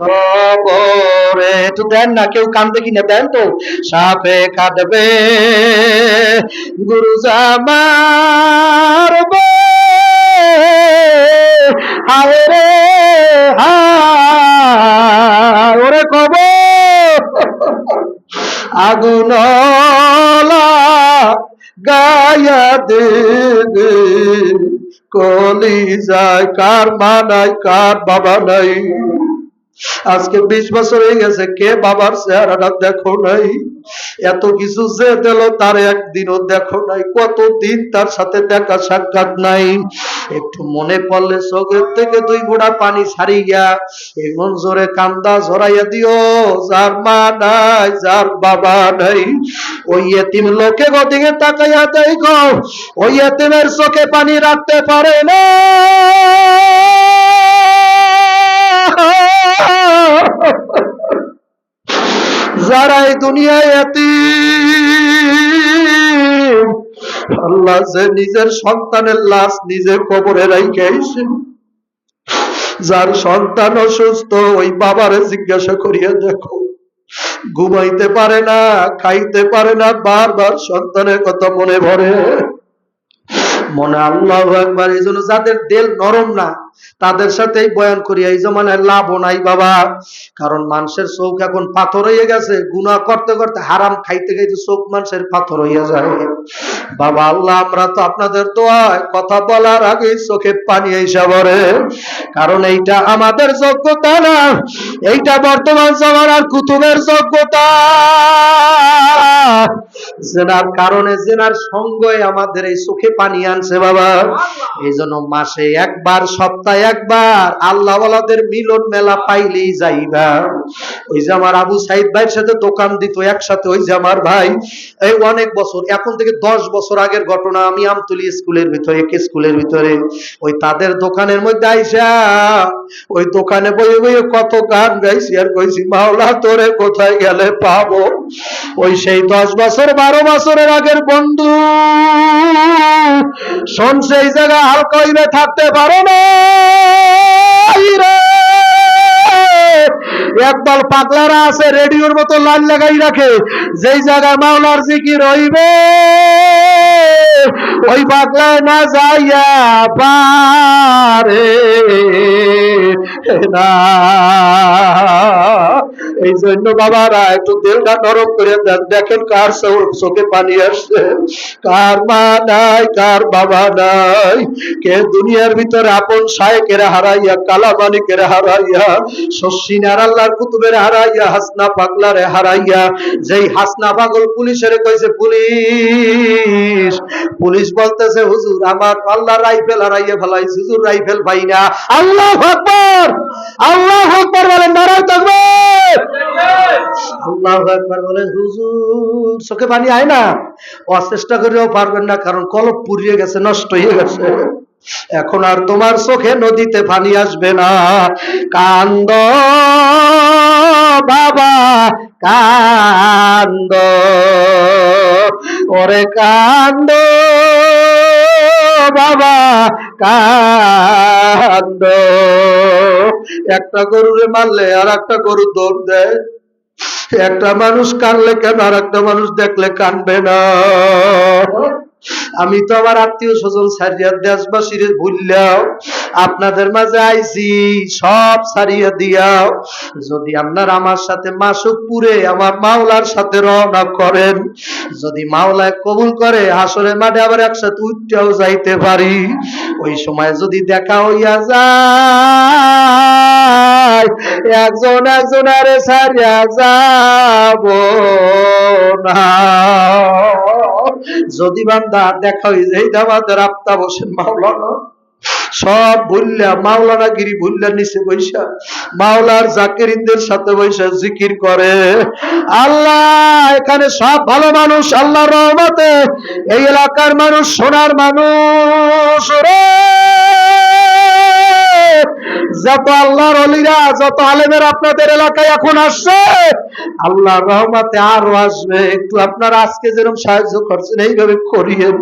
কবরে একটু দেন না, কেউ কান্দে কিনা, দেন তো। সাপে কাটবে গুরু জামার হায় রে, হায়, ওরে কবর। আগুন গায়া দেবে। কলি যায় কার মা নাই, কার বাবা নাই? আজকে বিশ বছর হয়ে গেছে, কে বাবার চেহারাটা দেখো নাই? এত কিছু যে দিল, তার একদিনও দেখো নাই। কতদিন তার সাথে দেখা সাক্ষাৎ নাই? একটু মনে পড়লে চোখের থেকে দুই ঘোড়া পানি ছাড়ি গিয়া এমন জোরে কান্দা ঝরাইয়া দিও, যার মা নাই, যার বাবা নাই। ওই এতিম লোকে গদিকে তাকাইয়া গো ওই এতিমের চোখে পানি রাখতে পারে না। এই দুনিয়ায় আল্লাহ যে নিজের সন্তানের লাশ নিজে কবরে রাইখে যার সন্তান অসুস্থ, ওই বাবারে জিজ্ঞাসা করিয়া দেখো। ঘুমাইতে পারে না, খাইতে পারে না, বারবার সন্তানের কথা মনে ভরে মনে আল্লাহ একবার এই জন্য যাদের দেল নরম না তাদের সাথে এই বয়ান করি, এই জমানায় লাভও নাই বাবা। কারণ মানুষের চোখ এখন পাথর হয়ে গেছে। গুনাহ করতে করতে হারাম খাইতে খাইতে চোখ মানুষের পাথর হইয়া যায়। বাবা আল্লাহ, আমরা তো আপনাদের দোয়ায় কথা বলার আগে চোখে পানি এসে পড়ে। কারণ এইটা আমাদের যোগ্যতা না। এইটা বর্তমান জামানার কুতুবের যোগ্যতা। জেনার কারণে জেনার সঙ্গে আমাদের এই চোখে পানি আনছে বাবা। এই জন্য মাসে একবার, সপ্তাহে একবার আল্লাহ ওয়ালাদের মিলন মেলা পাইলেই যাইবা। ওই যে আমার আবু সাইদ ভাইয়ের সাথে দোকান দিত একসাথে, ওই যে আমার ভাই, এই অনেক বছর, এখন থেকে দশ বছর আগের ঘটনা, আমি আমতলি স্কুলের ভিতরে, একে স্কুলের ভিতরে, ওই তাদের দোকানের মধ্যে আইসা, ওই দোকানে বই বই কত গান গাইছি আর কইছি, মাওলা, তোরে কোথায় গেলে পাবো? ওই সেই দশ বছর, বারো বছরের আগের বন্ধু। শোন, সেই জায়গা হালকা থাকতে পারো না। রে। একদল পাগলারা আছে, রেডিওর মতো লাইন লাগাই রাখে। যেই জায়গায় মাওলার জিকি রইবে ওই পাগলায় না যাইয়া পারে না। এই জন্য বাবারা, একটু দিলটা নরম করে দেন। দেখেন কার চোখে পানি আসছে। কার মা নাই, কার বাবা নাই। কে দুনিয়ার ভিতরে আপন শায়েকেরা হারাইয়া, কালা মানিকের হারাইয়া শশিনার আল্লাহর কুতুবের হারাইয়া, হাসনা পাগলারে হারাইয়া, যেই হাসনা পাগল পুলিশের কইছে, পুলিশ পুলিশ বলতেছে, হুজুর, আমার আল্লাহ রাইফেল হারাইয়া ফেলাইছে, হুজুর, রাইফেল পাই না। আল্লাহ আকবার আল্লাহ আকবার বলেন, নারায় তাকবীর। আল্লাহ একবার বলেন, হুজুর, চোখে পানি আয় না। অচেষ্টা করেও পারবেন না, কারণ কলপ পুড়িয়ে গেছে, নষ্ট হয়ে গেছে। এখন আর তোমার চোখে নদীতে পানি আসবে না। কান্দ, বাবা, কান্দ। ওরে কান্দ, বাবা, কান্দ। একটা গরুরে মারলে আর একটা গরু দৌড় দেয়। একটা মানুষ কানলে কেন আর একটা মানুষ দেখলে কানবে না? আমি তো আমার আত্মীয় স্বজন সারিয়া দেশবাসীর ভুললাও আপনাদের মাঝে আইছি, সব সারিয়া দিয়াও। যদি আপনার আমার সাথে মাসুক পুরে আমার মাওলার সাথে রওনা করেন, যদি মাওলায় কবুল করে, হাসরের মাঠে আবার একসাথে উঠতেও যাইতে পারি। ওই সময় যদি দেখা হইয়া যায়, একজন একজন আরে সারিয়া যাব না। যদি বান্দা দেখা হয়ে যায় আমাদের আপতা বসেন মাওলানা। সব ভুললা, মাওলানা গিরি ভুললা নিচে বৈশা, মাওলার জাকিরিনদের সাথে বৈশা জিকির করে। আল্লাহ, এখানে সব ভালো মানুষ আল্লাহ রহমতে এই এলাকার মানুষ, সোনার মানুষ রে। যত আল্লাহর অলিরা, যত আলেমের আপনাদের এলাকায় এখন আসছে আল্লাহর রহমাতে আরও আসবে। একটু আপনারা আজকে যেরকম সাহায্য করছেন, এইভাবে করিয়েন।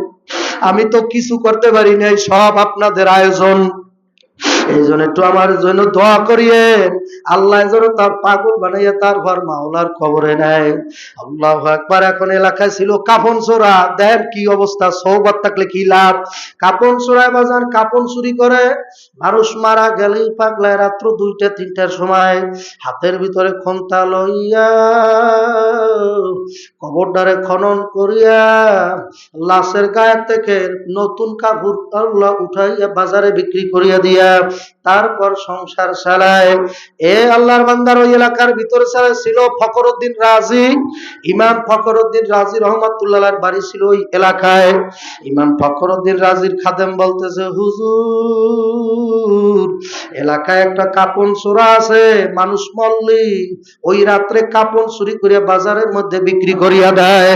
আমি তো কিছু করতে পারি নাই, সব আপনাদের আয়োজন। এই জন্য একটু আমার জন্য দোয়া করিয়েন আল্লাহ তার পাগল বানাইয়া তার ঘর মাওলার কবরে নেয়। আল্লাহ একবার এখন এলাকায় ছিল কাপন চোরা দেন কি অবস্থা সৌবত থাকলে কি লাভ? কাপন চোরায় বাজার, কাপন চুরি করে। মানুষ মারা গেলেই পাগলায় রাত্র দুইটা, তিনটার সময় হাতের ভিতরে খন্তা লইয়া কবরটারে খনন করিয়া লাশের গায়ে থেকে নতুন কাপড় আল্লাহ উঠাইয়া বাজারে বিক্রি করিয়া দিয়া। তারপর সংসার চালায়। এ আল্লাহর বান্দার ওই এলাকার ভিতরে ছিল ফকরুদ্দিন রাজি। ইমাম ফকরুদ্দিন রাজি রহমতুল্লাহ বাড়ি ছিল ওই এলাকায়। ইমাম ফকরুদ্দিন রাজির খাদেম বলতেছে, হুজুর, এলাকায় একটা কাপন চোরা আছে, মানুষ মল্লি ওই রাত্রে কাপন চুরি করিয়া বাজারের মধ্যে বিক্রি করিয়া দেয়।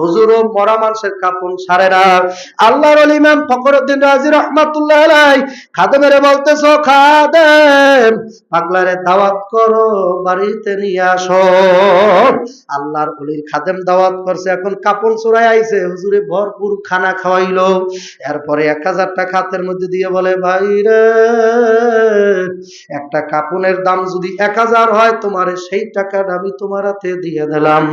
হুজুর, ও মরা মানুষের কাপন ছাড়ে না। আল্লাহর ইমাম ফখরুদ্দিন রাজি রহমাতুল্লাহ খাদেমেরে বলতেছ পাগলারে দাওয়াত করো, বাড়িতে নিয়ে আসো। আল্লাহর ওলির খাদেম দাওয়াত করছে, এখন কাপন চোরাই আইছে, হুজুরে ভরপুর খানা খাওয়াইলো। এরপরে এক মধ্যে দিয়ে বলে, ভাই রে, একটা কাপনের দাম যদি এক হাজার হয়, তোমার সেই টাকাটা আমি তোমার হাতে দিয়ে দিলাম।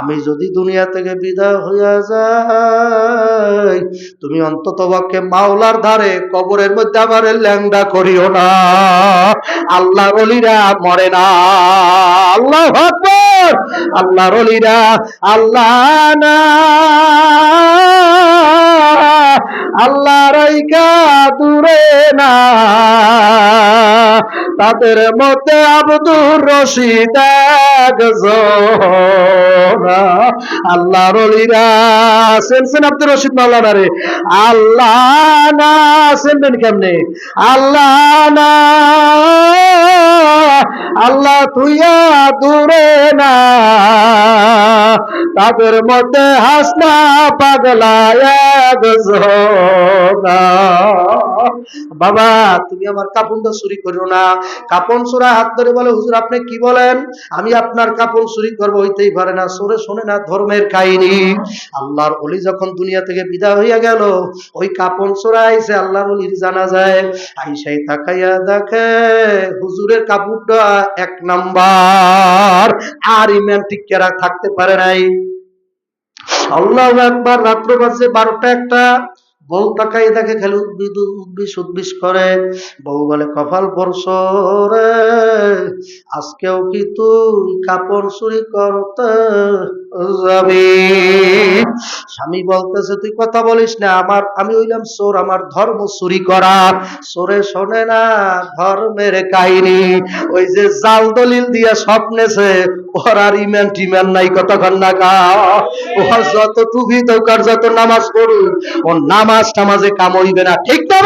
আমি যদি দুনিয়া থেকে বিদায় হইয়া যাই, তুমি অন্তত পক্ষে মাওলার ধারে কবরের মধ্যে আমার ল্যাংডা করিও না। আল্লাহ রলিরা মরে না। আল্লাহ আল্লাহ অলিরা আল্লাহ না। আল্লাহ রাইকা দূরে না। তাদের মধ্যে আব্দুর রশিদ অলিরা শুনছেন আব্দুর রশিদ মাওলানা রে। আল্লাহ না শুনবেন কেমনে? আল্লাহ না, আল্লাহ তুইয়া দূরে না। তাদের মধ্যে হাসনা পাগলা একজনা বাবা, তুমি আমার কাপড়টা চুরি করো না। কাপড় চোরা হাত ধরে বলে, হুজুর, আপনি কি বলেন? আমি আপনার কাপড় চুরি করব, হইতেই পারে না। সরে শোনে না ধর্মের কাহিনী। আল্লাহর অলি যখন দুনিয়া থেকে বিদায় হইয়া গেল, ওই কাপড় চোরা আইসে, আল্লাহর অলির জানা যায়। আইসাই তাকাইয়া দেখে হুজুরের কাপড়টা এক নাম্বার। আর ইমান টিকেরা থাকতে পারে নাই? আল্লাহ একবার রাত্র বাজে বারোটা একটা। বউ তাকাই দেখে খালি উদ্ভিদ উদ্ভিস উদ্ভিস করে। বউ বলে, কপাল পরশ রে, আজকেও কি তুই কাপড় চুরি করতে যাবি? স্বামী বলতেছে, তুই কথা বলিস না, আমার, আমি হইলাম চোর, আমার ধর্ম চুরি করা চোরে শোনে না, ধর্মের কাহিনী। ওই যে জাল দলিল দিয়া স্বপ্নেছে ওর আর ইমান টিমান নাই কতক্ষণ না কা ওর যত টুপি দৌকার যত নামাজ পড়ুক, ও নামাজ টামাজে কাম হইবে না। ঠিক না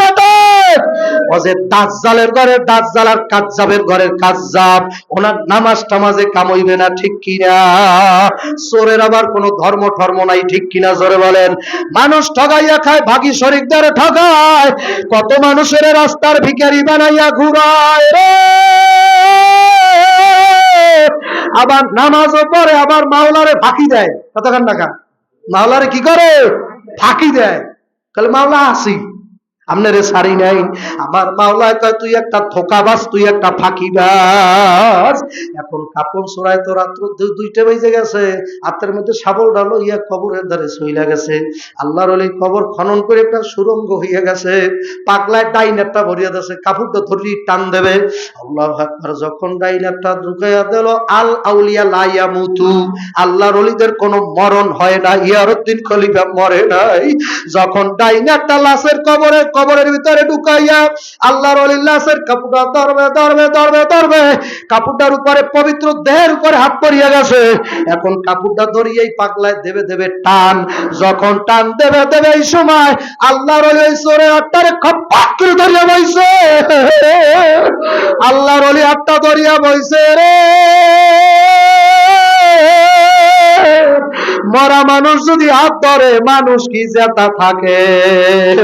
ও যে দাজ্জালের ঘরের দাজ্জাল আর কাজ্জাবের ঘরের কাজ্জাব, ওনার নামাজ টামাজে না, ঠিক আবার কোনো ধর্ম নাই, ঠিক জোরে বলেন? মানুষ ঠগাইয়া খায় ভাগি ঠগায়। কত মানুষের রাস্তার ভিখারি বানাইয়া ঘুরায় রে। আবার নামাজও পড়ে, আবার মাওলারে ফাঁকি দেয়। কতক্ষণ টাকা মাওলারে কি করে? ফাঁকি দেয়। তাহলে মাওলা আসি আপনারে সারি নাই। আমার মাওলায় কয়, তুই একটা থোকাবাস তুই একটা ফাঁকিবাস এখন কাপড় সরাই তো রাত্র দুইটা বেজে গেছে। হাতের মধ্যে শাবল ডালো, ইয়া কবরের ধারে সইলা গেছে। আল্লাহর ওই কবর খনন করে একটা সুরঙ্গ হইয়া গেছে। পাগলায় ডাইনারটা ভরিয়া দিয়েছে। কাপড়টা ধরি টান দেবে। আল্লাহ আকবার, যখন ডাইনারটা ঢুকাইয়া দিল, আল আউলিয়া লাইয়া মুতু আল্লাহর অলিদের কোনো মরণ হয় না। ইয়ারুদ্দিন খলিফা মরে নাই। যখন ডাইনারটা লাশের কবরে কবরের ভিতরে ঢুকাইয়া আল্লাহর অলির লাশের কাপড়টা ধরবে ধরবে ধরবে ধরবে। কাপড়টার উপরে পবিত্র দেহের উপরে হাত পড়িয়া গেছে। এখন কাপড়টা ধরিয়েই পাগলায় দেবে দেবে টান। যখন টান দেবে দেবে এই সময় আল্লাহর অলি চোরে আটটারে খপ্পাক করে ধরিয়া বইছে। আল্লাহর অলি আটটা ধরিয়া বইছে রে। মরা মানুষ যদি হাত ধরে, মানুষ কি জেতা থাকে?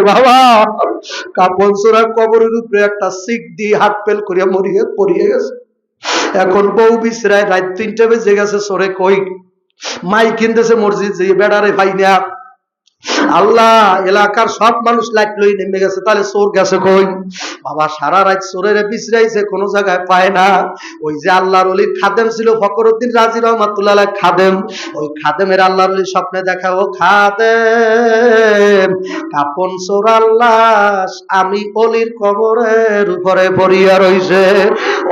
বাবা, কাপড় চোরা কবরের উপরে একটা সিক দিয়ে হাত পেল করিয়া মরিয়ে পড়িয়ে গেছে। এখন বউ বিশ্রায় রাত তিনটে বেজে গেছে, সরে কই? মাই কিনতেছে মসজিদ, যে বেড়ারে ভাই না আল্লাহ এলাকার সব মানুষ লাইট লই নেমে গেছে, তাহলে চোর গেছে কই? বাবা, সারা রাত চোরের বিছরাইছে কোনো জায়গায় পায় না। ওই যে আল্লাহর অলির খাদেম ছিল ফকরউদ্দিন রাজি রহমাতুল্লাহ খাদেম। ওই খাদেমের আল্লাহর অলি স্বপ্নে দেখা, ও খাদেম, কাপন চোর আল্লাহ, আমি অলির কবরের উপরে পড়িয়া রইছে।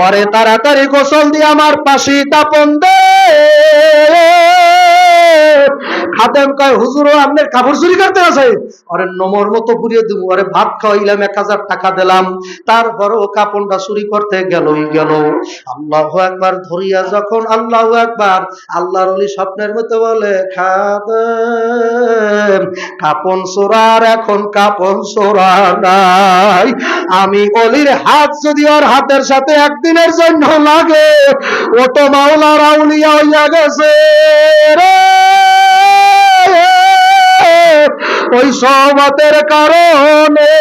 ওরে তাড়াতাড়ি গোসল দিয়ে আমার পাশে কাপন দে। খাদেম কয় হুজুর আপনার কাপড় চুরি করতে আছে আরে, নমর মতো পুড়িয়ে দিব আরে, ভাত খাওয়াইলাম, এক হাজার টাকা দিলাম। কাপড়টা চুরি করতে গেলই গেল। আল্লাহ একবার ধরিয়া যখন আল্লাহ একবার স্বপ্নের মতো বলে, খাদেম, কাপন এখন কাপন নাই। আমি অলির হাত যদি ওর হাতের সাথে একদিনের জন্য লাগে ও তো মাওলার আউলিয়া হইয়া গেছে রে। সহমতের কারণে।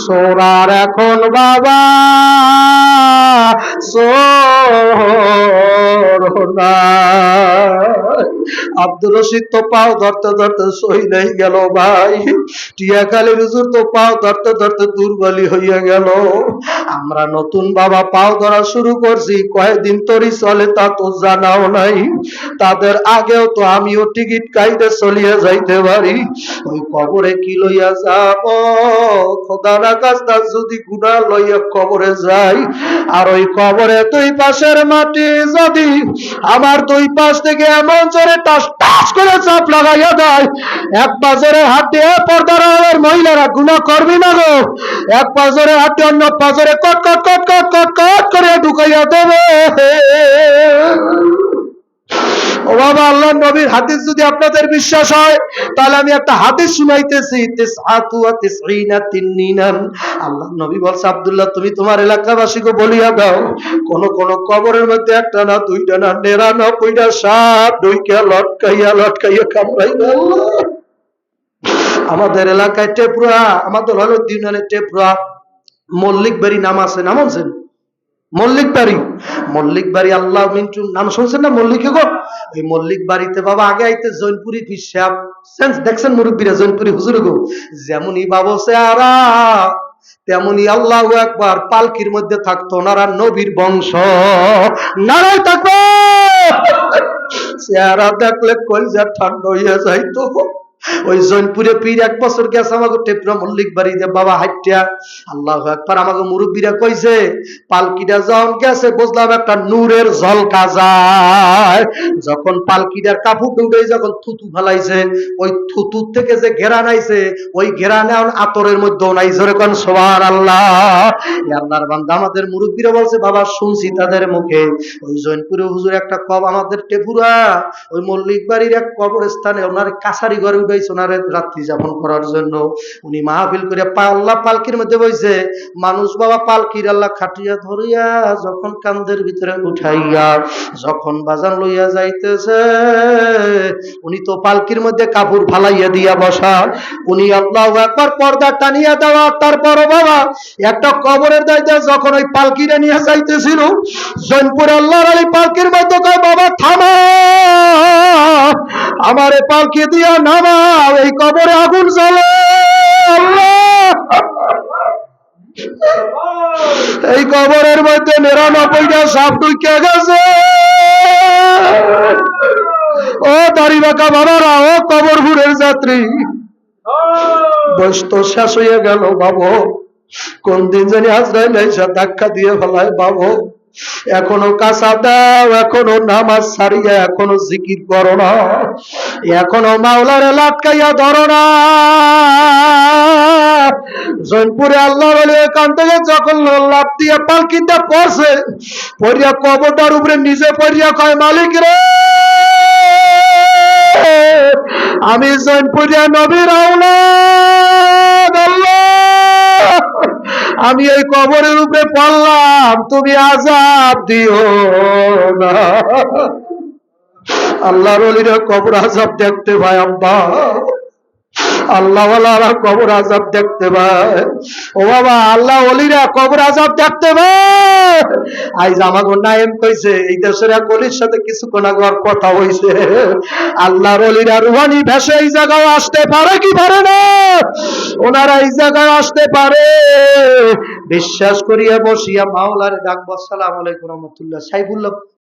সোরার এখন বাবা সোর আব্দুর রশিদ তো পাও ধরতে ধরতে সই নাই গেল ভাই। টিয়াখালী হুজুর তো পাও ধরতে ধরতে দুর্বলী হইয়া গেল। আমরা নতুন বাবা পাও ধরা শুরু করছি, কয়েকদিন তরি চলে তা তো জানাও নাই। তাদের আগেও তো আমিও টিকিট কাইতে চলিয়া যাইতে পারি। ওই কবরে কি লইয়া যাব? খোদার কাজটা যদি গুণা লইয়া কবরে যাই। আর ওই কবরে দুই পাশের মাটি যদি, আমার দুই পাশ থেকে এমন জোরে টাস টাস করে চাপ লাগাইয়া দেয়। এক পাজরে হাত দিয়ে পর্দার মহিলারা গুণা করবি না গো। এক পাজরে হাত দিয়ে অন্য পাজরে কট কট কট কট কট কট করে ঢুকাইয়া দেবে। বাবা আল্লাহ নবীর হাদিস যদি আপনাদের বিশ্বাস হয়, তাহলে আমি একটা হাদিস শুনাইতেছি আল্লাহ নবী বলছে, আব্দুল্লাহ, তুমি তোমার এলাকাবাসীকে বলিয়া দাও, কোন কোন কবরের মধ্যে একটা না দুইটা না নিরানব্বইটা সাপ দুইটা লটকাইয়া লটকাইয়া আল্লাহ আমাদের এলাকায় টেপুরা, আমাদের হলো দিনের টেপুরা, মল্লিক বেরি নাম আছে, নাম আছেন মল্লিক বাড়ি। মল্লিক বাড়ি আল্লাহ মিন্টু নাম শুনছেন না? মল্লিকে গো? ওই মল্লিক বাড়িতে বাবা আগে আইতে জৈনপুরি পিসাব সেন্স দেখছেন মুরব্বীরা জৈনপুরি হুজুর গো? যেমনই বাবু চেহারা তেমনি আল্লাহ একবার পালকির মধ্যে থাকতো নারা নবীর বংশ। নারায় থাকবে! চেহারা দেখলে কলজা ঠান্ডা হইয়া যাইতো ওই জৈনপুরে পীর এক বছর গেছে আমাকে টেপরা মল্লিক বাড়িতে বাবা হাইটিয়া। আল্লাহ একবার আমাকে মুরব্বীরা কইছে পালকিটা যখন গেছে, বুঝলাম একটা নূরের ঝলকা যায়। যখন পালকিটার কাপড় উঠে যখন থুতু ফেলাইছে, ওই থুতুর থেকে যে ঘেরান আইছে ওই ঘেরান এখন আতরের মধ্যেও নাই, জোরে কোন সোহার আল্লাহ আল্লাহর বান্দা আমাদের মুরব্বীরা বলছে, বাবা শুনছি তাদের মুখে। ওই জৈনপুরে হুজুর একটা কব আমাদের টেপুরা, ওই মল্লিক বাড়ির এক কবরস্থানে ওনার কাছারি ঘরে উঠাইছে। ওনারে রাত্রি যাপন করার জন্য উনি মাহফিল করে আল্লাহ পালকির মধ্যে বইছে, মানুষ বাবা পালকির আল্লাহ খাটিয়া ধরিয়া যখন কান্দের ভিতরে উঠাইয়া যখন বাজান লইয়া যাইতেছে, উনি তো পালকির মধ্যে কাপড় ফালাইয়া দিয়া বসা উনি আল্লাহ একবার পর্দা টানিয়া দেওয়া তারপর বাবা একটা কবরের দায়িত্বে যখন ওই পালকিরে নিয়ে যাইতেছিল, জৈনপুর আল্লাহর আলী পালকির মধ্যে বাবা থামা, আমারে পালকি দিয়া নামা। এই কবরে আগুন জ্বলে। আল্লাহ এই কবরের মধ্যে নিরানব্বইটা সাপ ঢুকে গেছে। ও বাঁকা বাবারা, ও কবরপুরের যাত্রী। বয়স তো শেষ হয়ে গেল বাবু। কোন দিন জানি এসে ধাক্কা দিয়ে ফেলায় বাবু। এখনও কাঁচা দাও, এখনও নামাজ ছাড়িয়া, এখনও জিকির করো না। এখনও মাওলারে লাটকাইয়া ধরো না। জৈনপুরে আল্লাহ বলে, এখান থেকে যখন লাভ দিয়ে পালকিটা পড়ছে, পড়িয়া কবরটার উপরে নিজে পড়িয়া কয়, মালিক রে, আমি জৈনপুরিয়া নবীর আওলাদ, আল্লাহ! আমি এই কবরের রূপে পড়লাম, তুমি আজাদ দিও না। আল্লাহর কবর আজাব দেখতে ভাই আব্বা আল্লাহওয়ালারা কবর আজাব দেখতে পায়। ও বাবা, আল্লাহ অলিরা কবর আজাব দেখতে পায়। নায়েম কইছে, এই দেশের এক অলির সাথে কথা হইছে। আল্লাহর অলিরা রুহানি ভেসে এই জায়গায় আসতে পারে কি পারে না? ওনারা এই জায়গায় আসতে পারে। বিশ্বাস করিয়া বসিয়া মাওলারে ডাকবো, আসসালামু আলাইকুম রহমতুল্লাহ। সাইফুল্লাহ